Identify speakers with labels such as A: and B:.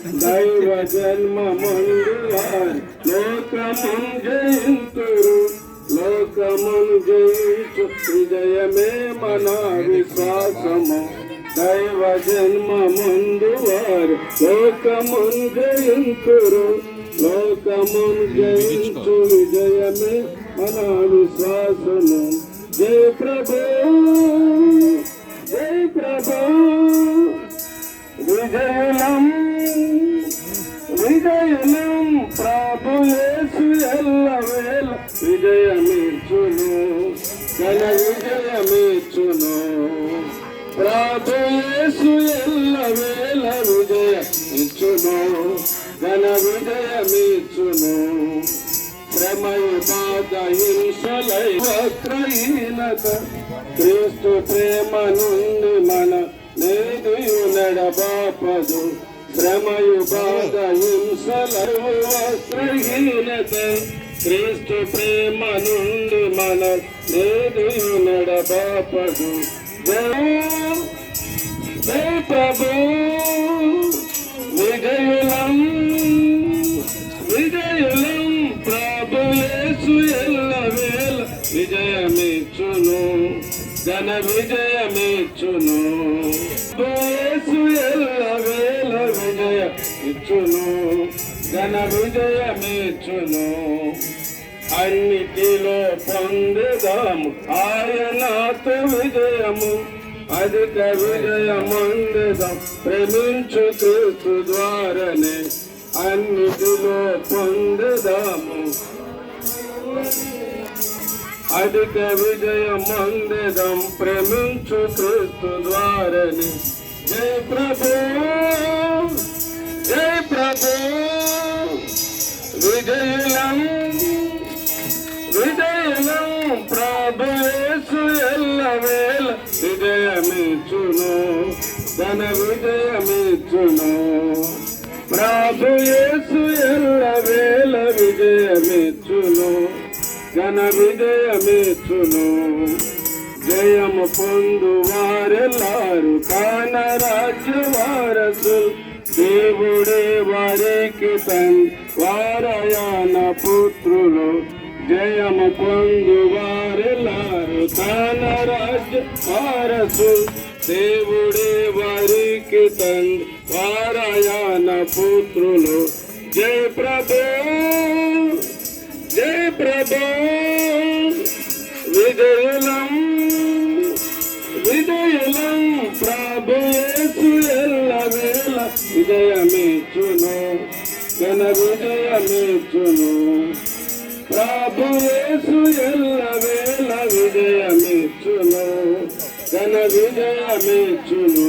A: దైవ జన్మ లోకమున్ జయింతురు లోకమున్ జయించు విజయమే మన విశ్వాసము దైవ జన్మ ముందు వారు లోకమున్ జయింతురు లోకమున్ జయించు విజయమే మన విశ్వాసము జయ ప్రభు విజయమిచ్చును ఘన విజయమిచ్చును ప్రభు యేసు విజయ ఇచ్చును ఘన విజయమిచ్చును శ్రమయు బాధ హింసలై వక్రహీనత క్రీస్తు ప్రేమ నుండి మన నేదియు నడబాపదు. శ్రమయు బాధ హింసలై వక్రహీనత క్రీస్తు ప్రేమ నుండి మన నేదియు నడపాపదు ప్రభు. విజయులం విజయులం ప్రభు యేసు ఎల్లవేళ విజయమిచ్చును. ఘన విజయమిచ్చును. ఘన విజయమిచ్చును అన్నిటిలో పొందుదాము. ఆయనతో విజయము. అధిక విజయమందుదాం. ప్రేమించు క్రీస్తు ద్వారానే అన్నిటిలో పొందుదాము. అధిక విజయమందుదాం. ప్రేమించు క్రీస్తు ద్వారానే. జయ ప్రభు! జయ ప్రభు! విజయులం విజయనం ప్రభు యేసు ఎల్లవేళ విజయమిచ్చును ధన విజయమిచ్చును ప్రభు యేసు ఎల్లవేళ విజయమిచ్చును ఘన విజయమిచ్చును జయము పొందు వారెల్లారు కాన రాజ్య వారసులు దేవుడే వారికి తండ్రి వారయాన పుత్రులు జయము పొందు వారెల్లారు తన రాజ్య వారసు. దేవుడే వారికి తండ్రి. వారయాన పుత్రులు జయ ప్రభు జయ ప్రభు. విజయలం విజయలం ప్రభు యేసు ఎల్లవేళ విజయమిచ్చును ఘన విజయమిచ్చును ప్రభు యేసు ఎల్లవేళ విజయమిచ్చును ఘన విజయమిచ్చును